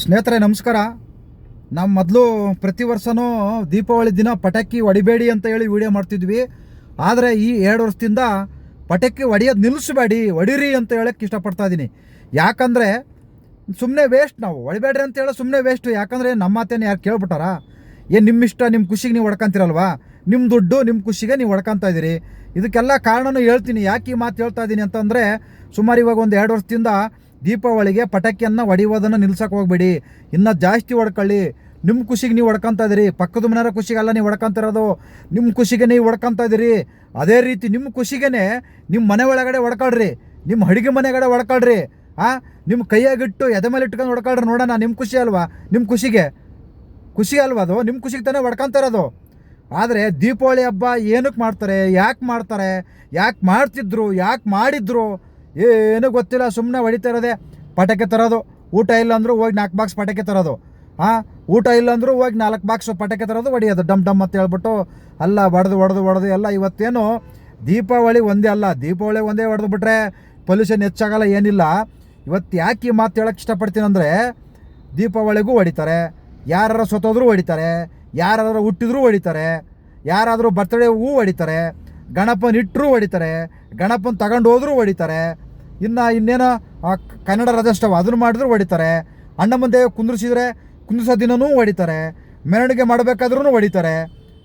ಸ್ನೇಹಿತರೆ, ನಮಸ್ಕಾರ. ನಮ್ಮ ಮೊದಲು ಪ್ರತಿ ವರ್ಷವೂ ದೀಪಾವಳಿ ದಿನ ಪಟಾಕಿ ಹೊಡಿಬೇಡಿ ಅಂತ ಹೇಳಿ ವಿಡಿಯೋ ಮಾಡ್ತಿದ್ವಿ. ಆದರೆ ಈ ಎರಡು ವರ್ಷದಿಂದ ಪಟಾಕಿ ಹೊಡಿಯೋದು ನಿಲ್ಲಿಸಬೇಡಿ ಹೊಡಿರಿ ಅಂತ ಹೇಳಕ್ಕೆ ಇಷ್ಟಪಡ್ತಾ ಇದ್ದೀನಿ ಯಾಕಂದರೆ ಸುಮ್ಮನೆ ವೇಸ್ಟ್ ನಾವು. ಹೊಡಿಬೇಡ್ರಿ ಅಂತ ಹೇಳೋ ಸುಮ್ಮನೆ ವೇಸ್ಟು ಯಾಕಂದರೆ ನಮ್ಮ ಮಾತೇನು ಯಾರು ಕೇಳ್ಬಿಟ್ಟಾರ? ಏನು ನಿಮ್ಮ ಇಷ್ಟ ನಿಮ್ಮ ಖುಷಿಗೆ ನೀವು ಹೊಡ್ಕೊಂತೀರಲ್ವಾ? ನಿಮ್ಮ ದುಡ್ಡು ನಿಮ್ಮ ಖುಷಿಗೆ ನೀವು ಹೊಡ್ಕೊಂತ ಇದ್ದೀರಿ ಇದಕ್ಕೆಲ್ಲ ಕಾರಣನೂ ಹೇಳ್ತೀನಿ. ಯಾಕೆ ಈ ಮಾತು ಹೇಳ್ತಾ ಇದ್ದೀನಿ ಅಂತಂದರೆ ಸುಮಾರು ಇವಾಗ ಒಂದು ಎರಡು ವರ್ಷದಿಂದ ದೀಪಾವಳಿಗೆ ಪಟಾಕಿಯನ್ನು ಹೊಡೆಯುವುದನ್ನು ನಿಲ್ಸಕ್ಕೆ ಹೋಗ್ಬೇಡಿ. ಇನ್ನು ಜಾಸ್ತಿ ಹೊಡ್ಕೊಳ್ಳಿ. ನಿಮ್ಮ ಖುಷಿಗೆ ನೀವು ಹೊಡ್ಕೊಂತ ಇದ್ದೀರಿ ಪಕ್ಕದ ಮನೆಯವರ ಖುಷಿಗೆಲ್ಲ ನೀವು ಹೊಡ್ಕೊಂತಿರೋದು ನಿಮ್ಮ ಖುಷಿಗೆ ನೀವು ಹೊಡ್ಕೊಂತ ಇದ್ದೀರಿ ಅದೇ ರೀತಿ ನಿಮ್ಮ ಖುಷಿಗೆ ನಿಮ್ಮ ಮನೆ ಒಳಗಡೆ ಹೊಡ್ಕೊಳ್ರಿ. ನಿಮ್ಮ ಅಡುಗೆ ಮನೆಗಡೆ ಹೊಡ್ಕೊಳ್ರಿ. ಆ ನಿಮ್ಮ ಕೈಯಾಗಿಟ್ಟು ಎದೆ ಮೇಲೆ ಇಟ್ಕೊಂಡು ಹೊಡ್ಕೊಳ್ರಿ ನೋಡೋಣ. ನಿಮ್ಮ ಖುಷಿ ಅಲ್ವಾ? ನಿಮ್ಮ ಖುಷಿಗೆ. ಖುಷಿ ಅಲ್ವಾ ಅದು? ನಿಮ್ಮ ಖುಷಿಗೆ ತಾನೇ ಹೊಡ್ಕೊಂತ ಆದರೆ ದೀಪಾವಳಿ ಹಬ್ಬ ಏನಕ್ಕೆ ಮಾಡ್ತಾರೆ? ಯಾಕೆ ಮಾಡ್ತಾರೆ? ಯಾಕೆ ಮಾಡ್ತಿದ್ರು? ಯಾಕೆ ಮಾಡಿದ್ರು? ಏನೂ ಗೊತ್ತಿಲ್ಲ ಸುಮ್ಮನೆ ಹೊಡಿತಾ ಇರೋದೆ. ಪಟಾಕಿ ತರೋದು. ಊಟ ಇಲ್ಲ ಅಂದರೂ ಹೋಗಿ ನಾಲ್ಕು ಬಾಕ್ಸ್ ಪಟಾಕಿ ತರೋದು. ಹಾಂ, ಊಟ ಇಲ್ಲ ಅಂದರೂ ಹೋಗಿ ನಾಲ್ಕು ಬಾಕ್ಸ್ ಪಟಾಕಿ ತರೋದು, ಹೊಡಿಯೋದು. ಡಮ್ ಡಮ್ ಅಂತ ಹೇಳ್ಬಿಟ್ಟು ಅಲ್ಲ ಹೊಡೆದು ಹೊಡೆದು ಹೊಡೆದು ಎಲ್ಲ ಇವತ್ತೇನು ದೀಪಾವಳಿ ಒಂದೇ ಅಲ್ಲ. ದೀಪಾವಳಿ ಒಂದೇ ಹೊಡೆದು ಬಿಟ್ರೆ ಪೊಲ್ಯೂಷನ್ ಹೆಚ್ಚಾಗಲ್ಲ, ಏನಿಲ್ಲ. ಇವತ್ತು ಯಾಕೆ ಈ ಮಾತು ಹೇಳಕ್ಕೆ ಇಷ್ಟಪಡ್ತೀನಿ ಅಂದರೆ, ದೀಪಾವಳಿಗೂ ಹೊಡಿತಾರೆ. ಯಾರು ಸೊತ್ತೋದ್ರೂ ಹೊಡಿತಾರೆ. ಯಾರಾದರೂ ಹುಟ್ಟಿದ್ರೂ ಹೊಡಿತಾರೆ. ಯಾರಾದರೂ ಬರ್ತಡೇ ಹೂ ಹೊಡಿತಾರೆ. ಗಣಪನ ಇಟ್ಟರೂ ಹೊಡಿತಾರೆ. ಗಣಪನ ತಗೊಂಡು ಹೋದರೂ ಹೊಡಿತಾರೆ. ಇನ್ನು ಇನ್ನೇನೋ ಕನ್ನಡ ರಾಜ್ಯೋತ್ಸವ ಅದನ್ನು ಮಾಡಿದ್ರು ಹೊಡಿತಾರೆ. ಅಣ್ಣ ಮುಂದೆ ಕುಂದ್ರಿಸಿದ್ರೆ ಕುಂದ್ರಿಸೋ ದಿನವೂ ಹೊಡಿತಾರೆ. ಮೆರವಣಿಗೆ ಮಾಡಬೇಕಾದ್ರೂ ಹೊಡಿತಾರೆ.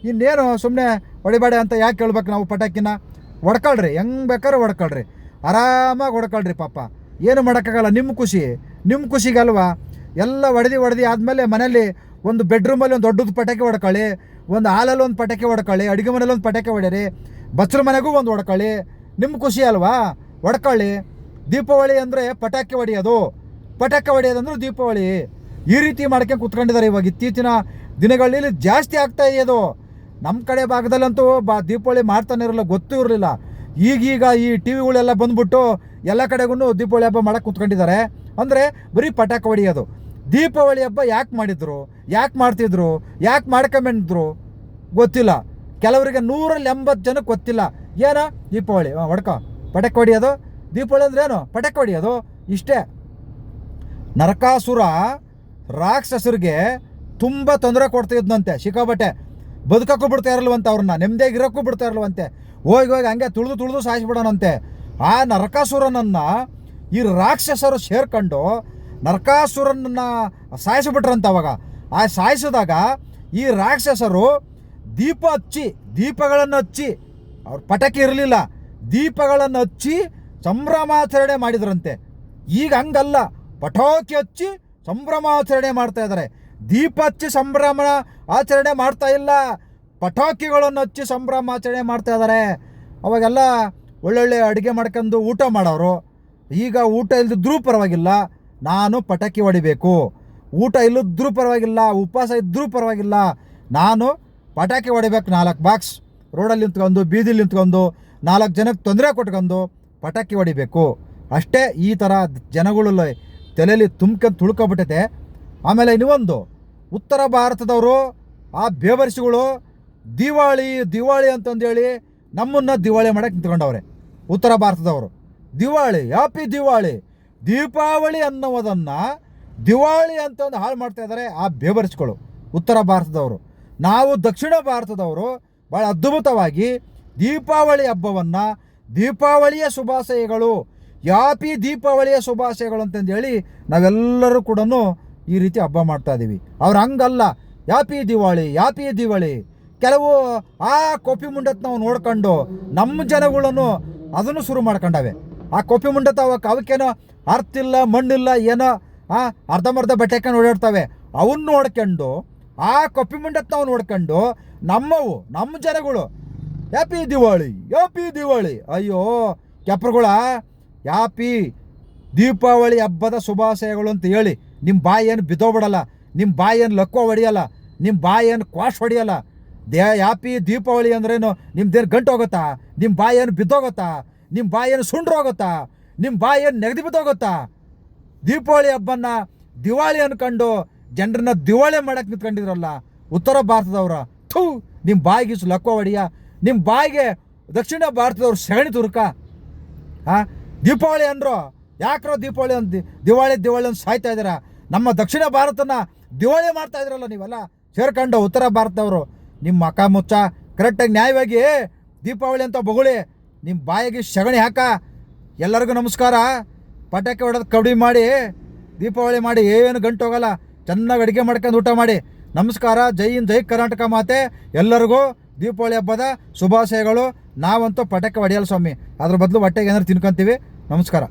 ಇನ್ನೇನು ಸುಮ್ಮನೆ ಹೊಡಿಬೇಡ ಅಂತ ಯಾಕೆ ಕೇಳ್ಬೇಕು ನಾವು ಪಟಾಕಿನ? ಹೊಡ್ಕೊಳ್ರಿ, ಹೆಂಗೆ ಬೇಕಾದ್ರೆ ಹೊಡ್ಕೊಳ್ರಿ. ಆರಾಮಾಗಿ ಹೊಡ್ಕೊಳ್ರಿ ಪಾಪ. ಏನು ಮಾಡೋಕ್ಕಾಗಲ್ಲ ನಿಮ್ಮ ಖುಷಿ. ನಿಮ್ಮ ಖುಷಿಗೆ ಅಲ್ವಾ ಎಲ್ಲ ಹೊಡೆದು ಹೊಡೆದು ಆದಮೇಲೆ ಮನೇಲಿ ಒಂದು ಬೆಡ್ರೂಮಲ್ಲಿ ಒಂದು ದೊಡ್ಡದು ಪಟಾಕಿ ಹೊಡ್ಕೊಳ್ಳಿ, ಒಂದು ಹಾಲಲ್ಲಿ ಒಂದು ಪಟಾಕಿ ಹೊಡ್ಕೊಳ್ಳಿ, ಅಡುಗೆ ಮನೇಲಿ ಒಂದು ಪಟಾಕಿ ಹೊಡೀರಿ ಬಚ್ಚರ ಮನೆಗೂ ಒಂದು ಹೊಡ್ಕೊಳ್ಳಿ. ನಿಮ್ಮ ಖುಷಿ ಅಲ್ವಾ? ಹೊಡ್ಕೊಳ್ಳಿ. ದೀಪಾವಳಿ ಅಂದರೆ ಪಟಾಕಿ ಹೊಡೆಯೋದು ಪಟಾಕಿ ಹೊಡೆಯೋದಂದ್ರೆ ದೀಪಾವಳಿ. ಈ ರೀತಿ ಮಾಡ್ಕೊಂಡು ಕುತ್ಕೊಂಡಿದ್ದಾರೆ ಇವಾಗ ಇತ್ತೀಚಿನ ದಿನಗಳಲ್ಲಿ. ಜಾಸ್ತಿ ಆಗ್ತಾ ಇದೆಯದು ನಮ್ಮ ಕಡೆ ಭಾಗದಲ್ಲಂತೂ ಬಾ ದೀಪಾವಳಿ ಮಾಡ್ತಾನೆ ಇರಲಿಲ್ಲ ಗೊತ್ತೂ ಇರಲಿಲ್ಲ. ಈಗೀಗ ಈ ಟಿ ವಿಗಳೆಲ್ಲ ಬಂದ್ಬಿಟ್ಟು ಎಲ್ಲ ಕಡೆಗೂ ದೀಪಾವಳಿ ಹಬ್ಬ ಮಾಡಕ್ಕೆ ಕುತ್ಕೊಂಡಿದ್ದಾರೆ. ಅಂದರೆ ಬರೀ ಪಟಾಕಿ ಹೊಡೆಯೋದು. ದೀಪಾವಳಿ ಹಬ್ಬ ಯಾಕೆ ಮಾಡಿದ್ರು? ಯಾಕೆ ಮಾಡ್ತಿದ್ರು? ಯಾಕೆ ಮಾಡ್ಕೊಂಬಂದ್ರು? ಗೊತ್ತಿಲ್ಲ. ಕೆಲವರಿಗೆ ನೂರಲ್ಲಿ ಎಂಬತ್ತು ಜನಕ್ಕೆ ಗೊತ್ತಿಲ್ಲ. ಏನ? ದೀಪಾವಳಿ. ಹೊಡ್ಕೊ. ಪಟಾಕಿ ಹೊಡೆಯೋದು. ದೀಪಾವಳಿ ಅಂದ್ರೆ ಏನು? ಪಟಾಕಿ ಹೊಡಿಯೋದು ಇಷ್ಟೇ. ನರಕಾಸುರ ರಾಕ್ಷಸರಿಗೆ ತುಂಬ ತೊಂದರೆ ಕೊಡ್ತಿದ್ನಂತೆ ಸಿಕ್ಕಾಬಟ್ಟೆ ಬದುಕಕ್ಕೂ ಬಿಡ್ತಾ ಇರಲ್ವಂತೆ ಅವ್ರನ್ನ, ನೆಮ್ಮದಿಯಾಗಿ ಇರೋಕ್ಕೂ ಬಿಡ್ತಾ ಇರಲ್ವಂತೆ. ಹೋಗಿ ಹೋಗಿ ಹಂಗೆ ತುಳಿದು ತುಳಿದು ಸಾಯಿಸ್ಬಿಡೋಣಂತೆ. ಆ ನರಕಾಸುರನನ್ನ ಈ ರಾಕ್ಷಸರು ಸೇರ್ಕೊಂಡು ನರಕಾಸುರನನ್ನ ಸಾಯಿಸಿಬಿಟ್ರಂತೆ ಅವಾಗ. ಆ ಸಾಯಿಸಿದಾಗ ಈ ರಾಕ್ಷಸರು ದೀಪ ಹಚ್ಚಿ, ದೀಪಗಳನ್ನು ಹಚ್ಚಿ, ಅವ್ರ ಪಟಾಕಿ ಇರಲಿಲ್ಲ, ದೀಪಗಳನ್ನು ಹಚ್ಚಿ ಸಂಭ್ರಮಾಚರಣೆ ಮಾಡಿದ್ರಂತೆ. ಈಗ ಹಂಗಲ್ಲ. ಪಟಾಕಿ ಹಚ್ಚಿ ಸಂಭ್ರಮಾಚರಣೆ ಮಾಡ್ತಾ ಇದ್ದಾರೆ. ದೀಪ ಹಚ್ಚಿ ಸಂಭ್ರಮ ಆಚರಣೆ ಮಾಡ್ತಾ ಇಲ್ಲ. ಪಟಾಕಿಗಳನ್ನು ಹಚ್ಚಿ ಸಂಭ್ರಮಾಚರಣೆ ಮಾಡ್ತಾ ಇದ್ದಾರೆ. ಅವಾಗೆಲ್ಲ ಒಳ್ಳೊಳ್ಳೆ ಅಡುಗೆ ಮಾಡ್ಕೊಂಡು ಊಟ ಮಾಡೋರು. ಈಗ ಊಟ ಇಲ್ಲದಿದ್ರೂ ಪರವಾಗಿಲ್ಲ. ನಾನು ಪಟಾಕಿ ಹೊಡಿಬೇಕು. ಊಟ ಇಲ್ಲದ್ರೂ ಪರವಾಗಿಲ್ಲ. ಉಪವಾಸ ಇದ್ದರೂ ಪರವಾಗಿಲ್ಲ. ನಾನು ಪಟಾಕಿ ಹೊಡಿಬೇಕು ನಾಲ್ಕು ಬಾಕ್ಸ್ ರೋಡಲ್ಲಿ ನಿಂತ್ಕೊಂಡು, ಬೀದಿಲಿ ನಿಂತ್ಕೊಂಡು ನಾಲ್ಕು ಜನಕ್ಕೆ ತೊಂದರೆ ಕೊಟ್ಕೊಂಡು ಪಟಾಕಿ ಹೊಡಿಬೇಕು. ಅಷ್ಟೇ ಈ ಥರ ಜನಗಳು ತಲೆಯಲ್ಲಿ ತುಂಬ್ಕೊಂಡು ತುಳ್ಕೊಬಿಟ್ಟೈತೆ. ಆಮೇಲೆ ಇನ್ನೊಂದು, ಉತ್ತರ ಭಾರತದವರು, ಆ ಬೇವರ್ಸಿಗಳು, ದಿವಾಳಿ ದಿವಾಳಿ ಅಂತಂದೇಳಿ ನಮ್ಮನ್ನು ದಿವಾಳಿ ಮಾಡಕ್ಕೆ ನಿಂತ್ಕೊಂಡವ್ರೆ. ಉತ್ತರ ಭಾರತದವರು. ದಿವಾಳಿ, ಯಾಪಿ ದಿವಾಳಿ, ದೀಪಾವಳಿ ಅನ್ನೋದನ್ನು ದಿವಾಳಿ ಅಂತಂದು ಹಾಳು ಮಾಡ್ತಾ ಇದ್ದಾರೆ ಆ ಬೇವರ್ಸ್ಗಳು, ಉತ್ತರ ಭಾರತದವರು. ನಾವು ದಕ್ಷಿಣ ಭಾರತದವರು ಭಾಳ ಅದ್ಭುತವಾಗಿ ದೀಪಾವಳಿ ಹಬ್ಬವನ್ನು ದೀಪಾವಳಿಯ ಶುಭಾಶಯಗಳು. ಯಾಪಿ ದೀಪಾವಳಿಯ ಶುಭಾಶಯಗಳು ಅಂತಂದೇಳಿ ನಾವೆಲ್ಲರೂ ಕೂಡ ಈ ರೀತಿ ಹಬ್ಬ ಮಾಡ್ತಾ ಇದ್ದೀವಿ ಅವ್ರು ಹಂಗಲ್ಲ. ಯಾಪಿ ದಿವಾಳಿ ಯಾಪಿ ದಿವಾಳಿ. ಕೆಲವು ಆ ಕೊಪ್ಪಿ ಮುಂಡತ್ ನಾವು ನೋಡ್ಕೊಂಡು ನಮ್ಮ ಜನಗಳನ್ನು ಅದನ್ನು ಶುರು ಮಾಡ್ಕೊಂಡವೆ. ಆ ಕೊಪ್ಪಿ ಮುಂಡತ್ ಅವಕ್ಕೆ ಅವಕ್ಕೇನೋ ಅರ್ಥ ಇಲ್ಲ ಮಣ್ಣಿಲ್ಲ ಏನೋ, ಆ, ಅರ್ಧಂಬರ್ಧ ಬಟ್ಟೆ ಹಾಕೊಂಡು ಓಡಾಡ್ತವೆ. ಅವನ್ನ ನೋಡ್ಕೊಂಡು, ಆ ಕೊಪ್ಪಿ ಮುಂಡತ್ ನಾವು ನೋಡ್ಕೊಂಡು ನಮ್ಮವು, ನಮ್ಮ ಜನಗಳು ಹ್ಯಾಪಿ ದಿವಾಳಿ, ಯಾಪಿ ದಿವಾಳಿ. ಅಯ್ಯೋ, ಕೆಪ್ರಗಳ, ಯಾಪಿ ದೀಪಾವಳಿ ಹಬ್ಬದ ಶುಭಾಶಯಗಳು ಅಂತ ಹೇಳಿ ನಿಮ್ಮ ಬಾಯಿ ಏನು ಬಿದ್ದೋಗ್ಬಿಡಲ್ಲ ನಿಮ್ಮ ಬಾಯಿ ಏನು ಲಕ್ಕೋ ಹೊಡಿಯಲ್ಲ ನಿಮ್ಮ ಬಾಯಿ ಏನು ಕ್ವಾಶ್ ಹೊಡಿಯಲ್ಲ. ದೇ ಯಾಪಿ ದೀಪಾವಳಿ ಅಂದ್ರೇನು, ನಿಮ್ದೇನು ಗಂಟು ಹೋಗುತ್ತಾ? ನಿಮ್ಮ ಬಾಯಿ ಏನು ಬಿದ್ದೋಗುತ್ತಾ? ನಿಮ್ಮ ಬಾಯಿ ಏನು ಸುಂಡ್ರು ಹೋಗುತ್ತಾ? ನಿಮ್ಮ ಬಾಯಿ ಏನು ನೆಗದಿ ಬಿದ್ದೋಗುತ್ತಾ? ದೀಪಾವಳಿ ಹಬ್ಬನ ದಿವಾಳಿ ಅನ್ಕೊಂಡು ಜನರನ್ನ ದಿವಾಳಿ ಮಾಡಕ್ಕೆ ನಿಂತ್ಕೊಂಡಿದ್ರಲ್ಲ, ಉತ್ತರ ಭಾರತದವ್ರ, ಥೂ ನಿಮ್ಮ ಬಾಯಿಗಿಸು ಲಕ್ಕೋ ಹೊಡಿಯ ನಿಮ್ಮ ಬಾಯಿಗೆ ದಕ್ಷಿಣ ಭಾರತದವ್ರು ಸೆಗಣಿ ತುರ್ಕ. ಹಾಂ ದೀಪಾವಳಿ ಅಂದರು, ಯಾಕ್ರೋ ದೀಪಾವಳಿ ಅಂತ ದಿವಾಳಿ ದಿವಾಳಿ ಅಂತ ಸಾಯ್ತಾ ಇದ್ದೀರಾ? ನಮ್ಮ ದಕ್ಷಿಣ ಭಾರತನ ದಿವಾಳಿ ಮಾಡ್ತಾ ಇದ್ರಲ್ಲ ನೀವೆಲ್ಲ? ಸೇರ್ಕೊಂಡು ಉತ್ತರ ಭಾರತದವರು. ನಿಮ್ಮ ಅಕ್ಕ ಮುಚ್ಚ ಕರೆಕ್ಟಾಗಿ ನ್ಯಾಯವಾಗಿ ದೀಪಾವಳಿ ಅಂತ ಬೊಗಳಿ ನಿಮ್ಮ ಬಾಯಿಗೆ ಸಗಣಿ ಹಾಕ. ಎಲ್ಲರಿಗೂ ನಮಸ್ಕಾರ. ಪಟಾಕಿ ಹೊಡೆದು ಕಡಿಮೆ ಮಾಡಿ, ದೀಪಾವಳಿ ಮಾಡಿ, ಏನು ಗಂಟು ಹೋಗಲ್ಲ. ಚೆನ್ನಾಗಿ ಅಡುಗೆ ಮಾಡ್ಕೊಂಡು ಊಟ ಮಾಡಿ. ನಮಸ್ಕಾರ. ಜೈ ಹಿಂದ್, ಜೈ ಕರ್ನಾಟಕ ಮಾತೆ. ಎಲ್ಲರಿಗೂ ದೀಪಾವಳಿ ಹಬ್ಬದ ಶುಭಾಶಯಗಳು. ನಾವಂತೂ ಪಟಾಕಿ ಹೊಡೆಯಲ್ಲ ಸ್ವಾಮಿ. ಅದ್ರ ಬದಲು ಹೊಟ್ಟೆಗೆ ಏನಾದ್ರು ತಿನ್ಕೊಂತೀವಿ. ನಮಸ್ಕಾರ.